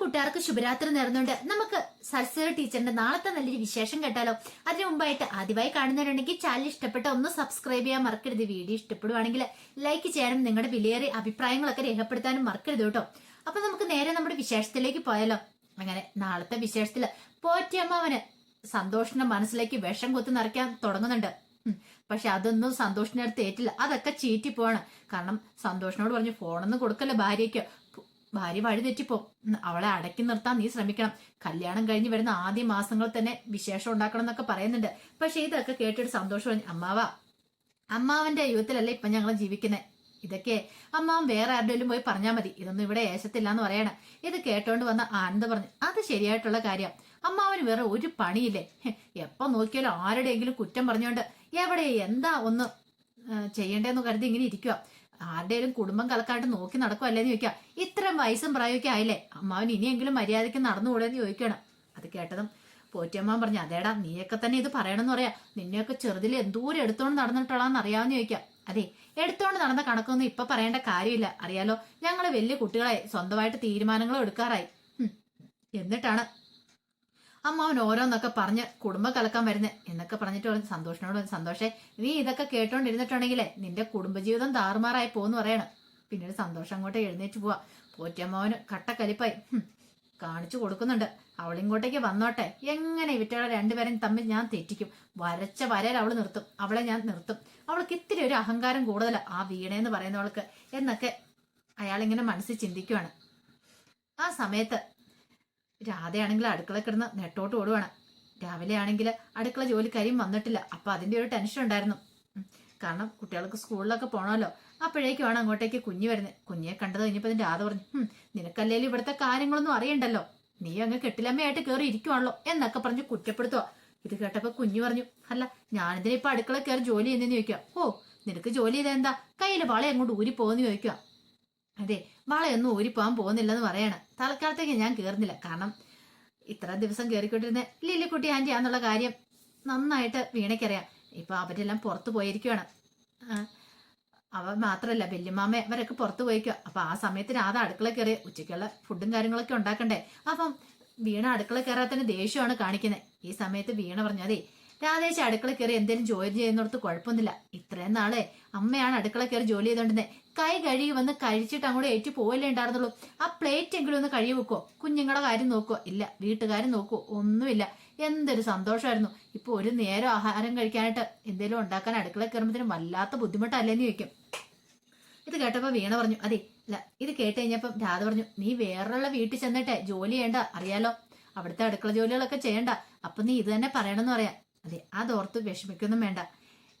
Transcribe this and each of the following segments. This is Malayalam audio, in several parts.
കൂട്ടുകാർക്ക് ശുഭരാത്രി നേർന്നുണ്ട് നമുക്ക് സരസ്വതി ടീച്ചറിന്റെ നാളത്തെ നല്ലൊരു വിശേഷം കേട്ടാലോ? അതിനു മുമ്പായിട്ട് ആദ്യമായി കാണുന്നവരുണ്ടെങ്കിൽ ചാനൽ ഇഷ്ടപ്പെട്ട ഒന്ന് സബ്സ്ക്രൈബ് ചെയ്യാൻ മറക്കരുത്. വീഡിയോ ഇഷ്ടപ്പെടുവാണെങ്കിൽ ലൈക്ക് ചെയ്യാനും നിങ്ങളുടെ വിലയേറിയ അഭിപ്രായങ്ങളൊക്കെ രേഖപ്പെടുത്താനും മറക്കരുത് കേട്ടോ. അപ്പൊ നമുക്ക് നേരെ നമ്മുടെ വിശേഷത്തിലേക്ക് പോയാലോ? അങ്ങനെ നാളത്തെ വിശേഷത്തിൽ പോറ്റിയമ്മാവന് സന്തോഷിന്റെ മനസ്സിലേക്ക് വിഷം കുത്തി നിറയ്ക്കാൻ തുടങ്ങുന്നുണ്ട്. പക്ഷെ അതൊന്നും സന്തോഷിന്റെ അടുത്ത് ഏറ്റില്ല. അതൊക്കെ ചീറ്റി പോവാണ് കാരണം സന്തോഷിനോട് പറഞ്ഞു ഫോണൊന്നും കൊടുക്കല്ല ഭാര്യയ്ക്ക്? ഭാര്യ വഴി തെറ്റിപ്പോ അവളെ അടക്കി നിർത്താൻ നീ ശ്രമിക്കണം. കല്യാണം കഴിഞ്ഞ് വരുന്ന ആദ്യ മാസങ്ങളിൽ തന്നെ വിശേഷം ഉണ്ടാക്കണം എന്നൊക്കെ പറയുന്നുണ്ട്. പക്ഷെ ഇതൊക്കെ കേട്ടിട്ട് സന്തോഷം പറഞ്ഞു അമ്മാവാ അമ്മാവന്റെ യുഗത്തിലല്ലേ ഇപ്പൊ ഞങ്ങൾ ജീവിക്കുന്നത് ഇതൊക്കെ അമ്മാവൻ വേറെ ആരുടെയും പോയി പറഞ്ഞാൽ മതി. ഇതൊന്നും ഇവിടെ ഏശത്തില്ല എന്ന് പറയണം. ഇത് കേട്ടോണ്ട് വന്ന ആനന്ദ പറഞ്ഞു അത് ശരിയായിട്ടുള്ള കാര്യം. അമ്മാവന് വേറെ ഒരു പണിയില്ലേ? എപ്പൊ നോക്കിയാലും ആരുടെയെങ്കിലും കുറ്റം പറഞ്ഞുകൊണ്ട് എവിടെ എന്താ ഒന്ന് ആ, ചെയ്യണ്ടേന്ന് കരുതി ഇങ്ങനെ ഇരിക്കുക ആരുടെയും കുടുംബം കലക്കായിട്ട് നോക്കി നടക്കുവല്ലേന്ന് ചോദിക്കുക. ഇത്രയും വയസ്സും പ്രായമൊക്കെ ആയില്ലേ? അമ്മാവൻ ഇനിയെങ്കിലും മര്യാദയ്ക്ക് നടന്നുകൂടെന്ന് ചോദിക്കണം അത് കേട്ടതും പോറ്റിയമ്മ പറഞ്ഞു അതേടാ നീയൊക്കെ തന്നെ ഇത് പറയണമെന്ന് പറയാ. നിന്നെയൊക്കെ ചെറുതിൽ എന്തോരം എടുത്തോണ്ട് നടന്നിട്ടുള്ളതെന്ന് അറിയാമെന്ന് ചോദിക്കാം അതെ എടുത്തോണ്ട് നടന്ന കണക്കൊന്നും ഇപ്പൊ പറയേണ്ട കാര്യമില്ല. അറിയാലോ ഞങ്ങൾ വലിയ കുട്ടികളെ സ്വന്തമായിട്ട് തീരുമാനങ്ങളും എടുക്കാറായി. എന്നിട്ടാണ് അമ്മാവൻ ഓരോന്നൊക്കെ പറഞ്ഞ് കുടുംബം കലക്കാൻ വരുന്നത് എന്നൊക്കെ പറഞ്ഞിട്ട് പറഞ്ഞു. സന്തോഷനോട് സന്തോഷേ നീ ഇതൊക്കെ കേട്ടോണ്ടിരുന്നിട്ടുണ്ടെങ്കിലേ നിന്റെ കുടുംബജീവിതം താറുമാറായി പോന്ന് പറയണം. പിന്നീട് സന്തോഷം അങ്ങോട്ട് എഴുന്നേറ്റ് പോവാ. പോറ്റമ്മാവന് കട്ടക്കലിപ്പായി. കാണിച്ചു കൊടുക്കുന്നുണ്ട്. അവളിങ്ങോട്ടേക്ക് വന്നോട്ടെ. എങ്ങനെ ഇവറ്റകളെ രണ്ടുപേരും തമ്മിൽ ഞാൻ തെറ്റിക്കും. വരച്ച വരയിൽ അവൾ നിർത്തും. അവളെ ഞാൻ നിർത്തും. അവൾക്ക് ഇത്തിരി ഒരു അഹങ്കാരം കൂടുതലാ ആ വീണേന്ന് പറയുന്നവൾക്ക് എന്നൊക്കെ അയാളിങ്ങനെ മനസ്സിൽ ചിന്തിക്കുവാണ്. ആ സമയത്ത് രാധയാണെങ്കിൽ അടുക്കള കിടന്ന് നെട്ടോട്ട് ഓടുവാണ്. രാവിലെ ആണെങ്കിൽ അടുക്കള ജോലിക്കാരിയും വന്നിട്ടില്ല. അപ്പൊ അതിന്റെ ഒരു ടെൻഷൻ ഉണ്ടായിരുന്നു. കാരണം കുട്ടികൾക്ക് സ്കൂളിലൊക്കെ പോകണമല്ലോ അപ്പോഴേക്കുമാണ് അങ്ങോട്ടേക്ക് കുഞ്ഞ് വരുന്നത്. കുഞ്ഞിയെ കണ്ടത് കഴിഞ്ഞപ്പോൾ രാധ പറഞ്ഞു "ഹും, നിനക്കല്ലേലും ഇവിടുത്തെ കാര്യങ്ങളൊന്നും അറിയണ്ടല്ലോ. നീ അങ്ങ് കെട്ടിലമ്മയായിട്ട് കയറി ഇരിക്കുവാണല്ലോ എന്നൊക്കെ പറഞ്ഞ് കുറ്റപ്പെടുത്തുക ഇത് കേട്ടപ്പോൾ കുഞ്ഞു പറഞ്ഞു അല്ല ഞാനിതിനെ ഇപ്പൊ അടുക്കള കയറി ജോലി ചെയ്യുന്നതെന്ന് ചോദിക്കുക ഓ നിനക്ക് ജോലി ചെയ്താ എന്താ? കയ്യിൽ വള അങ്ങോട്ട് ഊരി പോകുന്നു ചോദിക്കുക അതെ വളയൊന്നും ഊരിപ്പോകാൻ പോകുന്നില്ലെന്ന് പറയാണ്. തൽക്കാലത്തേക്ക് ഞാൻ കയറുന്നില്ല കാരണം ഇത്ര ദിവസം കയറിക്കൊണ്ടിരുന്ന ലില്ലിക്കുട്ടി ആന്റി ആന്നുള്ള കാര്യം നന്നായിട്ട് വീണയ്ക്കറിയാം. ഇപ്പൊ അവരെല്ലാം പുറത്തു പോയിരിക്കുവാണ്. അവ മാത്രല്ല വല്യമ്മാമ അവരൊക്കെ പുറത്തു പോയിക്കുക അപ്പൊ ആ സമയത്ത് രാധ അടുക്കള കയറി ഉച്ചയ്ക്കുള്ള ഫുഡും കാര്യങ്ങളൊക്കെ ഉണ്ടാക്കണ്ടേ? അപ്പം വീണ അടുക്കള കയറാത്തന്നെ ദേഷ്യമാണ് കാണിക്കുന്നത് ഈ സമയത്ത് വീണ പറഞ്ഞു അതെ രാധേശ അടുക്കള കയറി എന്തേലും ജോലി ചെയ്യുന്നിടത്ത് കുഴപ്പമൊന്നുമില്ല. ഇത്രയും നാളെ അമ്മയാണ് അടുക്കള കയറി ജോലി ചെയ്തോണ്ടിരുന്നത് കൈ കഴുകി വന്ന് കഴിച്ചിട്ട് അങ്ങോട്ട് ഏറ്റു പോവല്ലേ ഉണ്ടായിരുന്നുള്ളൂ. ആ പ്ലേറ്റ് എങ്കിലും ഒന്ന് കഴുകി വെക്കോ. കുഞ്ഞുങ്ങളുടെ കാര്യം നോക്കുവോ ഇല്ല വീട്ടുകാരും നോക്കുവോ ഒന്നുമില്ല. എന്തൊരു സന്തോഷമായിരുന്നു. ഇപ്പൊ ഒരു നേരം ആഹാരം കഴിക്കാനായിട്ട് എന്തേലും ഉണ്ടാക്കാൻ അടുക്കള കയറുമ്പോഴത്തേനും വല്ലാത്ത ബുദ്ധിമുട്ടല്ലേന്ന് ചോദിക്കും. ഇത് കേട്ടപ്പോ വീണ പറഞ്ഞു അതെ അല്ല ഇത് കേട്ട് കഴിഞ്ഞപ്പം രാധ പറഞ്ഞു നീ വേറെയുള്ള വീട്ടിൽ ചെന്നിട്ടെ ജോലി ചെയ്യണ്ട അറിയാലോ? അവിടുത്തെ അടുക്കള ജോലികളൊക്കെ ചെയ്യണ്ട. അപ്പൊ നീ ഇത് തന്നെ പറയണമെന്ന് പറയാം. അതെ അതോർത്ത് വിഷമിക്കൊന്നും വേണ്ട.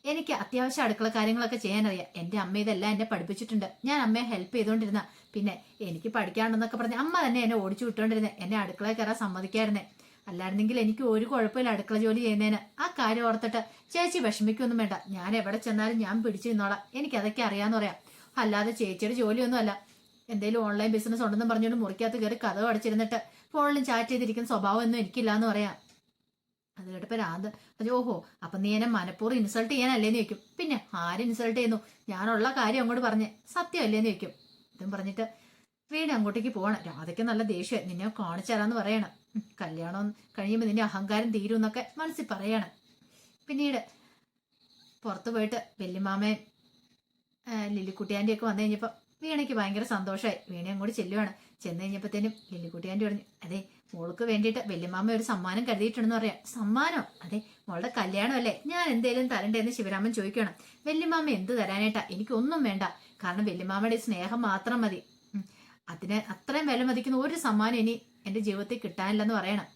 എനിക്ക് അത്യാവശ്യം അടുക്കള കാര്യങ്ങളൊക്കെ ചെയ്യാനറിയാം. എന്റെ അമ്മ ഇതെല്ലാം എന്നെ പഠിപ്പിച്ചിട്ടുണ്ട്. ഞാൻ അമ്മയെ ഹെൽപ്പ് ചെയ്തുകൊണ്ടിരുന്ന പിന്നെ എനിക്ക് പഠിക്കാണ്ടെന്നൊക്കെ പറഞ്ഞ് അമ്മ തന്നെ എന്നെ ഓടിച്ചു വിട്ടുകൊണ്ടിരുന്നത് എന്നെ അടുക്കളയിൽ കയറാൻ സമ്മതിക്കായിരുന്നേ. അല്ലായിരുന്നെങ്കിൽ എനിക്ക് ഒരു കുഴപ്പമില്ല അടുക്കള ജോലി ചെയ്യുന്നതിന്. ആ കാര്യം ഓർത്തിട്ട് ചേച്ചി വിഷമിക്കൊന്നും വേണ്ട. ഞാൻ എവിടെ ചെന്നാലും ഞാൻ പിടിച്ചു നിന്നോളാം എനിക്ക് അതൊക്കെ അറിയാന്ന് പറയാം. അല്ലാതെ ചേച്ചിയുടെ ജോലിയൊന്നുമല്ല എന്തെങ്കിലും ഓൺലൈൻ ബിസിനസ് ഉണ്ടെന്ന് പറഞ്ഞുകൊണ്ട് മുറിക്കകത്ത് കയറി കഥ അടച്ചിരുന്നിട്ട് ഫോണിലും ചാറ്റ് ചെയ്തിരിക്കുന്ന സ്വഭാവമൊന്നും എനിക്കില്ല എന്ന് പറയാം. അത് കേട്ടപ്പോ രാധ പറഞ്ഞു ഓഹോ അപ്പൊ നീ എന്നെ മനഃപൂർവം ഇൻസൾട്ട് ചെയ്യാനല്ലേന്ന് ചോദിക്കും. പിന്നെ ആര് ഇൻസൾട്ട് ചെയ്യുന്നു? ഞാനുള്ള കാര്യം അങ്ങോട്ട് പറഞ്ഞേ സത്യമല്ലേന്ന് ചോദിക്കും. ഇതും പറഞ്ഞിട്ട് വീട് അങ്ങോട്ടേക്ക് പോകണം രാധയ്ക്ക് നല്ല ദേഷ്യം. നിന്നെ കാണിച്ചു പറയണം. കല്യാണം കഴിയുമ്പോൾ നിന്റെ അഹങ്കാരം തീരും എന്നൊക്കെ മനസ്സിൽ പറയണം. പിന്നീട് പുറത്തു പോയിട്ട് വല്യമാമയും ലില്ലിക്കുട്ടിയാന്റെ ഒക്കെ വന്നു കഴിഞ്ഞപ്പോൾ വീണയ്ക്ക് ഭയങ്കര സന്തോഷമായി വീണ അങ്ങോട്ട് ചെല്ലുവാണ്. ചെന്ന് കഴിഞ്ഞപ്പോഴത്തേനും ലില്ലിക്കുട്ടിയാന്റെ പറഞ്ഞു അതെ മോൾക്ക് വേണ്ടിയിട്ട് വല്യമാമ ഒരു സമ്മാനം കരുതിയിട്ടുണ്ടെന്ന് പറയാം. സമ്മാനം? അതെ മോളുടെ കല്യാണമല്ലേ? ഞാൻ എന്തേലും തരണ്ടേന്ന് ശിവരാമൻ ചോദിക്കണം വല്യമാമ എന്ത് തരാനായിട്ടാ? എനിക്കൊന്നും വേണ്ട. കാരണം വല്യമാമയുടെ സ്നേഹം മാത്രം മതി. അതിന് അത്രയും വില മതിക്കുന്ന ഒരു സമ്മാനം ഇനി എന്റെ ജീവിതത്തിൽ കിട്ടാനില്ലെന്ന് പറയണം.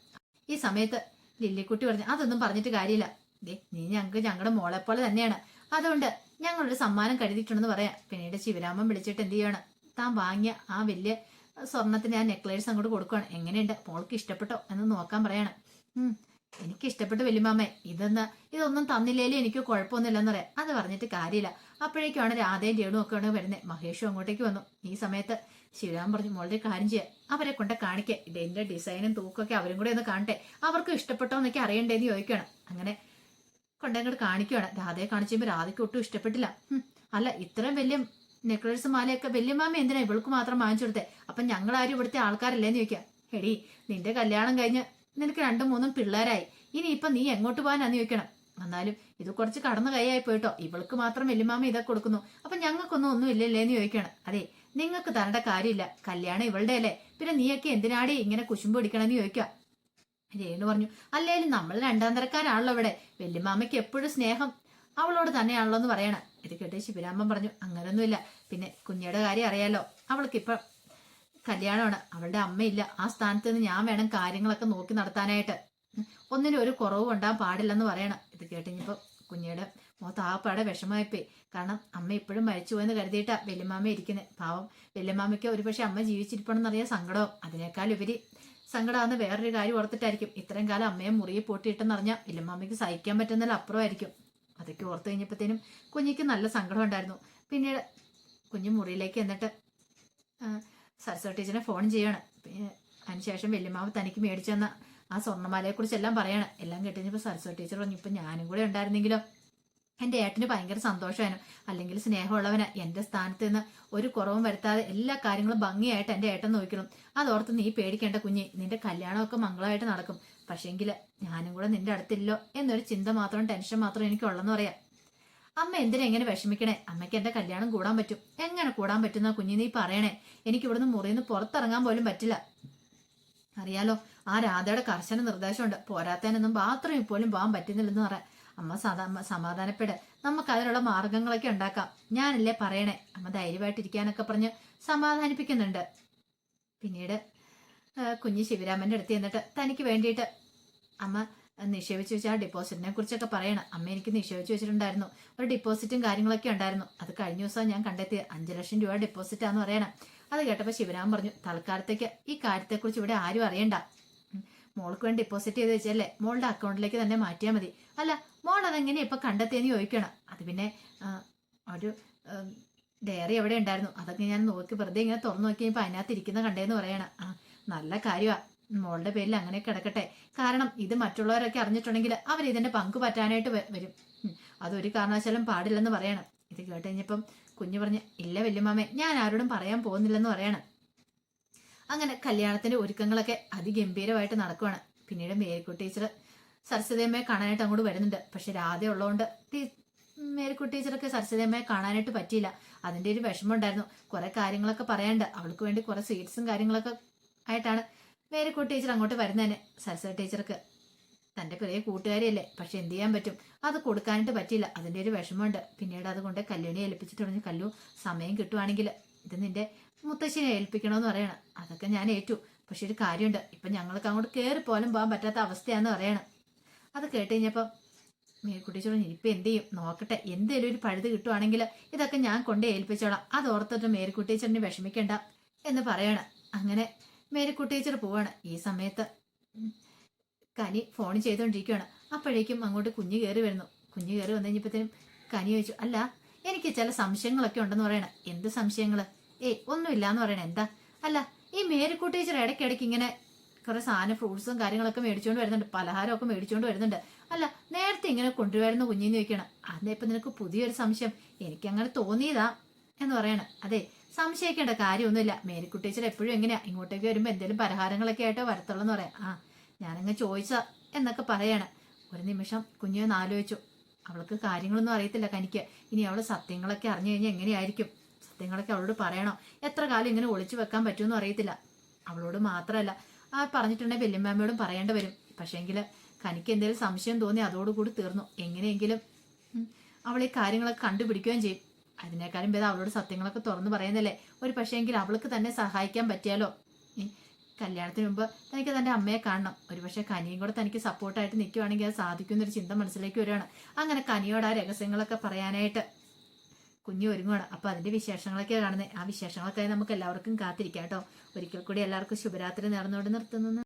ഈ സമയത്ത് ലില്ലിക്കുട്ടി പറഞ്ഞു അതൊന്നും പറഞ്ഞിട്ട് കാര്യമില്ല. ദേ നീ ഞങ്ങൾക്ക് ഞങ്ങളുടെ മോളെപ്പോലെ തന്നെയാണ്. അതുകൊണ്ട് ഞങ്ങളൊരു സമ്മാനം കരുതിയിട്ടുണ്ടെന്ന് പറയാം. പിന്നീട് ശിവരാമൻ വിളിച്ചിട്ട് എന്ത് ചെയ്യണം? താൻ വാങ്ങിയ ആ വലിയ സ്വർണത്തിന് ആ നെക്ലേസ് അങ്ങോട്ട് കൊടുക്കുകയാണ് എങ്ങനെയുണ്ട്? മോൾക്ക് ഇഷ്ടപ്പെട്ടോ എന്ന് നോക്കാൻ പറയണം. എനിക്ക് ഇഷ്ടപ്പെട്ടു വല്യമാമേ ഇതെന്ന് ഇതൊന്നും തന്നില്ലേലും എനിക്ക് കുഴപ്പമൊന്നുമില്ലെന്ന് പറയാം. അത് പറഞ്ഞിട്ട് കാര്യമില്ല. അപ്പോഴേക്കാണ് രാധയും ഒക്കെ ആണ് വരുന്നത് മഹേഷും അങ്ങോട്ടേക്ക് വന്നു. ഈ സമയത്ത് ശിവരാമൻ പറഞ്ഞു മോളുടെ കാര്യം ചെയ്യാം. അവരെ കൊണ്ട് കാണിക്കേ. ഇതെന്റെ ഡിസൈനും തൂക്കൊക്കെ അവരും കൂടെ ഒന്ന് കാണട്ടെ. അവർക്ക് ഇഷ്ടപ്പെട്ടോ എന്നൊക്കെ അറിയണ്ടേന്ന് ചോദിക്കണം അങ്ങനെ കൊണ്ടങ്ങോട്ട് കാണിക്കുവാണ്. രാധയെ കാണിച്ചുമ്പോൾ രാധയ്ക്ക് ഒട്ടും ഇഷ്ടപ്പെട്ടില്ല. അല്ല ഇത്രയും വലിയ നെക്ലേഴ്സ് മാലയൊക്കെ വല്യമാമ എന്തിനാ ഇവൾക്ക് മാത്രം വാങ്ങിച്ചു കൊടുത്തേ? അപ്പൊ ഞങ്ങൾ ആരും ഇവിടുത്തെ ആൾക്കാരല്ലേന്ന് ചോദിക്കാം. എടി നിന്റെ കല്യാണം കഴിഞ്ഞ് നിനക്ക് രണ്ടും മൂന്നും പിള്ളേരായി. ഇനി ഇപ്പൊ നീ എങ്ങോട്ട് പോകാനാന്ന് ചോദിക്കണം. എന്നാലും ഇത് കുറച്ച് കടന്നു കൈയായി പോയിട്ടോ. ഇവൾക്ക് മാത്രം വല്യമാമ ഇതൊക്കെ കൊടുക്കുന്നു. അപ്പൊ ഞങ്ങൾക്കൊന്നും ഒന്നും ഇല്ലല്ലേന്ന് ചോദിക്കണം. അതെ നിങ്ങൾക്ക് തരേണ്ട കാര്യമില്ല. കല്യാണം ഇവളുടെ അല്ലേ പിന്നെ നീയൊക്കെ എന്തിനാടി ഇങ്ങനെ കുശുമ്പ് പിടിക്കണമെന്ന് ചോദിക്കുക രേണു പറഞ്ഞു അല്ലേലും നമ്മൾ രണ്ടാം തരക്കാരാണല്ലോ ഇവിടെ. വല്യമാമയ്ക്ക് എപ്പോഴും സ്നേഹം അവളോട് തന്നെയാണല്ലോ എന്ന് പറയണം. ഇത് കേട്ട് ശിവരാമൻ പറഞ്ഞു അങ്ങനൊന്നുമില്ല. പിന്നെ കുഞ്ഞിയുടെ കാര്യം അറിയാലോ. അവൾക്ക് അവൾക്കിപ്പം കല്യാണമാണ്. അവളുടെ അമ്മയില്ല. ആ സ്ഥാനത്ത് നിന്ന് ഞാൻ വേണം കാര്യങ്ങളൊക്കെ നോക്കി നടത്താനായിട്ട്. ഒന്നിനും ഒരു കുറവും ഉണ്ടാകാൻ പാടില്ലെന്ന് പറയണം. ഇത് കേട്ടിപ്പോ കുഞ്ഞിയുടെ മുഖത്ത് ആപ്പാടെ വിഷമായിപ്പോയി കാരണം അമ്മ ഇപ്പോഴും മരിച്ചു പോയെന്ന് കരുതിയിട്ടാ വല്യമാമ ഇരിക്കുന്നത് പാവം വല്യമാമയ്ക്ക് ഒരുപക്ഷെ അമ്മ ജീവിച്ചിരിപ്പണമെന്നറിയാൻ സങ്കടവും. അതിനേക്കാൾ ഉപരി സങ്കടമാണെന്ന് വേറൊരു കാര്യം ഓർത്തിട്ടായിരിക്കും. ഇത്രയും കാലം അമ്മയെ മുറിയെ പൊട്ടിയിട്ടെന്നറിഞ്ഞാൽ ഇല്ലമ്മമ്മയ്ക്ക് സഹിക്കാൻ പറ്റുന്നതിൽ അപ്പുറമായിരിക്കും. അതൊക്കെ ഓർത്ത് കഴിഞ്ഞപ്പോഴത്തേനും കുഞ്ഞിക്ക് നല്ല സങ്കടം ഉണ്ടായിരുന്നു പിന്നീട് കുഞ്ഞു മുറിയിലേക്ക് എന്നിട്ട് സരസ്വതി ടീച്ചറിനെ ഫോൺ ചെയ്യാണ്. പിന്നെ അതിനുശേഷം വല്യമാവ് തനിക്ക് മേടിച്ചു തന്ന ആ സ്വർണമാലയെക്കുറിച്ച് എല്ലാം പറയണം. എല്ലാം കേട്ടുകഴിഞ്ഞപ്പോൾ സരസ്വതി ടീച്ചർ പറഞ്ഞു ഇപ്പം ഞാനും കൂടെ ഉണ്ടായിരുന്നെങ്കിലോ? എന്റെ ഏട്ടന് ഭയങ്കര സന്തോഷമായിരുന്നു. അല്ലെങ്കിൽ സ്നേഹമുള്ളവന് എന്റെ സ്ഥാനത്ത് നിന്ന് ഒരു കുറവും വരുത്താതെ എല്ലാ കാര്യങ്ങളും ഭംഗിയായിട്ട് എന്റെ ഏട്ടൻ നോക്കണം അതോർത്ത് നീ പേടിക്കേണ്ട കുഞ്ഞി നിന്റെ കല്യാണമൊക്കെ മംഗളമായിട്ട് നടക്കും. പക്ഷേങ്കിൽ ഞാനും കൂടെ നിന്റെ അടുത്തില്ലോ എന്നൊരു ചിന്ത മാത്രം ടെൻഷൻ മാത്രം എനിക്കുള്ളെന്ന് പറയാം. അമ്മ എന്തിനാ എങ്ങനെ വിഷമിക്കണേ? അമ്മയ്ക്ക് എന്റെ കല്യാണം കൂടാൻ പറ്റും. എങ്ങനെ കൂടാൻ പറ്റുന്ന കുഞ്ഞി നീ പറയണേ? എനിക്ക് ഇവിടുന്ന് മുറിയിൽ നിന്ന് പുറത്തിറങ്ങാൻ പോലും പറ്റില്ല. അറിയാലോ ആ രാധയുടെ കർശന നിർദ്ദേശമുണ്ട്. പോരാത്തതിനൊന്നും ബാത്റൂമിൽ പോലും പോകാൻ പറ്റുന്നില്ലെന്ന് പറയാം അമ്മ സദാ സമാധാനപ്പെട്. നമുക്ക് അതിനുള്ള മാർഗങ്ങളൊക്കെ ഉണ്ടാക്കാം. ഞാനല്ലേ പറയണേ? അമ്മ ധൈര്യമായിട്ടിരിക്കാനൊക്കെ പറഞ്ഞ് സമാധാനിപ്പിക്കുന്നുണ്ട്. പിന്നീട് കുഞ്ഞ് ശിവരാമന്റെ അടുത്ത് ചെന്നിട്ട് തനിക്ക് വേണ്ടിയിട്ട് അമ്മ നിക്ഷേപിച്ച് വെച്ച ആ ഡിപ്പോസിറ്റിനെ കുറിച്ചൊക്കെ പറയണം. അമ്മ എനിക്ക് നിക്ഷേപിച്ച് വെച്ചിട്ടുണ്ടായിരുന്നു. ഒരു ഡിപ്പോസിറ്റും കാര്യങ്ങളൊക്കെ ഉണ്ടായിരുന്നു. അത് കഴിഞ്ഞ ദിവസം ഞാൻ കണ്ടെത്തിയത്. അഞ്ചു ലക്ഷം രൂപ ഡിപ്പോസിറ്റാന്ന് പറയണം. അത് കേട്ടപ്പോൾ ശിവരാമൻ പറഞ്ഞു തൽക്കാലത്തേക്ക് ഈ കാര്യത്തെക്കുറിച്ച് ഇവിടെ ആരും അറിയണ്ട. മോൾക്ക് വേണ്ടി ഡിപ്പോസിറ്റ് ചെയ്ത് വെച്ചല്ലേ മോളുടെ അക്കൗണ്ടിലേക്ക് തന്നെ മാറ്റിയാൽ മതി. അല്ല മോൾ അതെങ്ങനെ ഇപ്പൊ കണ്ടെത്തിയെന്ന് ചോദിക്കണം. അത് പിന്നെ ഒരു ഡയറി എവിടെ ഉണ്ടായിരുന്നു? അതൊക്കെ ഞാൻ നോക്കി വെറുതെ ഇങ്ങനെ തുറന്നു നോക്കി നോക്കിയപ്പോൾ അതിനകത്ത് ഇരിക്കുന്ന കണ്ടേന്ന് പറയണം. ആ നല്ല കാര്യമാ മോളുടെ പേരിൽ അങ്ങനെ കിടക്കട്ടെ. കാരണം ഇത് മറ്റുള്ളവരൊക്കെ അറിഞ്ഞിട്ടുണ്ടെങ്കിൽ അവർ ഇതിന്റെ പങ്ക് പറ്റാനായിട്ട് വരും. അതൊരു കാരണവശാലും പാടില്ലെന്ന് പറയണം. ഇത് കേട്ട് കഴിഞ്ഞപ്പം കുഞ്ഞു പറഞ്ഞ് ഇല്ല വല്യമാമേ ഞാൻ ആരോടും പറയാൻ പോകുന്നില്ലെന്ന് പറയണം. അങ്ങനെ കല്യാണത്തിന്റെ ഒരുക്കങ്ങളൊക്കെ അതിഗംഭീരമായിട്ട് നടക്കുവാണ്. പിന്നീട് മേരിക്കുട്ടി സരസ്വതിയമ്മയെ കാണാനായിട്ട് അങ്ങോട്ട് വരുന്നുണ്ട്. പക്ഷെ രാധ ഉള്ളതുകൊണ്ട് മേരിക്കുട്ടി ടീച്ചർക്ക് സരസ്വതിയമ്മയെ കാണാനായിട്ട് പറ്റിയില്ല. അതിന്റെ ഒരു വിഷമം ഉണ്ടായിരുന്നു കുറെ കാര്യങ്ങളൊക്കെ പറയാണ്ട് അവൾക്ക് വേണ്ടി കുറെ സ്വീറ്റ്സും കാര്യങ്ങളൊക്കെ ആയിട്ടാണ് മേരിക്കുട്ടി ടീച്ചർ അങ്ങോട്ട് വരുന്നതന്നെ സരസ്വതി ടീച്ചർക്ക് തന്റെ പ്രിയ കൂട്ടുകാരിയല്ലേ? പക്ഷെ എന്ത് ചെയ്യാൻ പറ്റും? അത് കൊടുക്കാനായിട്ട് പറ്റിയില്ല. അതിന്റെ ഒരു വിഷമമുണ്ട്. പിന്നീട് അതുകൊണ്ട് കല്യാണി ഏൽപ്പിച്ചിട്ട് പറഞ്ഞു കല്ലു സമയം കിട്ടുവാണെങ്കിൽ ഇത് നിന്റെ മുത്തശ്ശിനെ ഏൽപ്പിക്കണമെന്ന് പറയണം. അതൊക്കെ ഞാൻ ഏറ്റു. പക്ഷെ ഒരു കാര്യമുണ്ട്. ഇപ്പൊ ഞങ്ങൾക്ക് അങ്ങോട്ട് കയറി പോലും പോകാൻ പറ്റാത്ത അവസ്ഥയാണെന്ന് പറയണം. അത് കേട്ട് കഴിഞ്ഞപ്പം മേൽക്കുട്ടി പറഞ്ഞു ഇപ്പൊ എന്ത് ചെയ്യും? നോക്കട്ടെ എന്തേലും ഒരു പഴുത് കിട്ടുവാണെങ്കിൽ ഇതൊക്കെ ഞാൻ കൊണ്ട് ഏൽപ്പിച്ചോളാം. അത് ഓർത്തിട്ട് മേരിക്കുട്ടി ടീച്ചറിന് വിഷമിക്കണ്ട എന്ന് പറയണം. അങ്ങനെ മേരിക്കുട്ടി ടീച്ചർ പോവാണ്. ഈ സമയത്ത് കനി ഫോൺ ചെയ്തുകൊണ്ടിരിക്കുകയാണ് അപ്പോഴേക്കും അങ്ങോട്ട് കുഞ്ഞ് കയറി വരുന്നു. കുഞ്ഞ് കയറി വന്നു കഴിഞ്ഞപ്പോഴത്തേനും കനി ചോദിച്ചു അല്ല എനിക്ക് ചില സംശയങ്ങളൊക്കെ ഉണ്ടെന്ന് പറയണ. എന്ത് സംശയങ്ങൾ ഏയ് ഒന്നുമില്ല എന്ന് പറയണ. എന്താ? അല്ല ഈ മേരിക്കുട്ടി ടീച്ചർ ഇടയ്ക്കിടയ്ക്ക് ഇങ്ങനെ കുറെ സാധനം ഫ്രൂട്ട്സും കാര്യങ്ങളൊക്കെ മേടിച്ചുകൊണ്ട് വരുന്നുണ്ട്. പലഹാരമൊക്കെ മേടിച്ചുകൊണ്ട് വരുന്നുണ്ട്. അല്ല നേരത്തെ ഇങ്ങനെ കൊണ്ടുവരുന്ന കുഞ്ഞിന്ന് ചോദിക്കണം. അതെ ഇപ്പൊ നിനക്ക് പുതിയൊരു സംശയം? എനിക്ക് അങ്ങനെ തോന്നിയതാ എന്ന് പറയണം. അതെ സംശയിക്കേണ്ട കാര്യമൊന്നുമില്ല. മേരിക്കുട്ടി ടീച്ചർ എപ്പോഴും എങ്ങനെയാ? ഇങ്ങോട്ടേക്ക് വരുമ്പോ എന്തെങ്കിലും പലഹാരങ്ങളൊക്കെ ആയിട്ടോ വരത്തുള്ളൂ എന്ന് പറയാം. ആ ഞാനങ്ങ് ചോദിച്ച എന്നൊക്കെ പറയണം. ഒരു നിമിഷം കുഞ്ഞൊന്ന് ആലോചിച്ചു. അവൾക്ക് കാര്യങ്ങളൊന്നും അറിയത്തില്ല കനിക്ക്. ഇനി അവൾ സത്യങ്ങളൊക്കെ അറിഞ്ഞു കഴിഞ്ഞാൽ എങ്ങനെയായിരിക്കും? സത്യങ്ങളൊക്കെ അവളോട് പറയണോ? എത്ര കാലം ഇങ്ങനെ ഒളിച്ചു വെക്കാൻ പറ്റുമെന്നും അറിയത്തില്ല. അവളോട് മാത്രമല്ല ആ പറഞ്ഞിട്ടുണ്ടെങ്കിൽ വല്യമ്മയോടും പറയേണ്ടി വരും. പക്ഷേങ്കിൽ കനിക്ക് എന്തെങ്കിലും സംശയം തോന്നി അതോടുകൂടി തീർന്നു. എങ്ങനെയെങ്കിലും അവൾ ഈ കാര്യങ്ങളൊക്കെ കണ്ടുപിടിക്കുകയും ചെയ്യും. അതിനേക്കാളും ഭേദം അവളോട് സത്യങ്ങളൊക്കെ തുറന്നു പറയുന്നല്ലേ ഒരു പക്ഷേങ്കിൽ അവൾക്ക് തന്നെ സഹായിക്കാൻ പറ്റിയാലോ? കല്യാണത്തിന് മുമ്പ് തനിക്ക് തന്റെ അമ്മയെ കാണണം. ഒരുപക്ഷെ കനിയും കൂടെ തനിക്ക് സപ്പോർട്ടായിട്ട് നിൽക്കുവാണെങ്കിൽ അത് സാധിക്കും എന്നൊരു ചിന്ത മനസ്സിലേക്ക് വരികയാണ്. അങ്ങനെ കനിയോട് ആ രഹസ്യങ്ങളൊക്കെ പറയാനായിട്ട് കുഞ്ഞു ഒരുങ്ങുവാണ്. അപ്പൊ അതിന്റെ വിശേഷങ്ങളൊക്കെ കാണുന്നത് ആ വിശേഷങ്ങളൊക്കെ നമുക്ക് എല്ലാവർക്കും കാത്തിരിക്കാം കേട്ടോ. ഒരിക്കൽ കൂടി എല്ലാവർക്കും ശുഭരാത്രി നേർന്നുകൊണ്ട് നിർത്തുന്നു.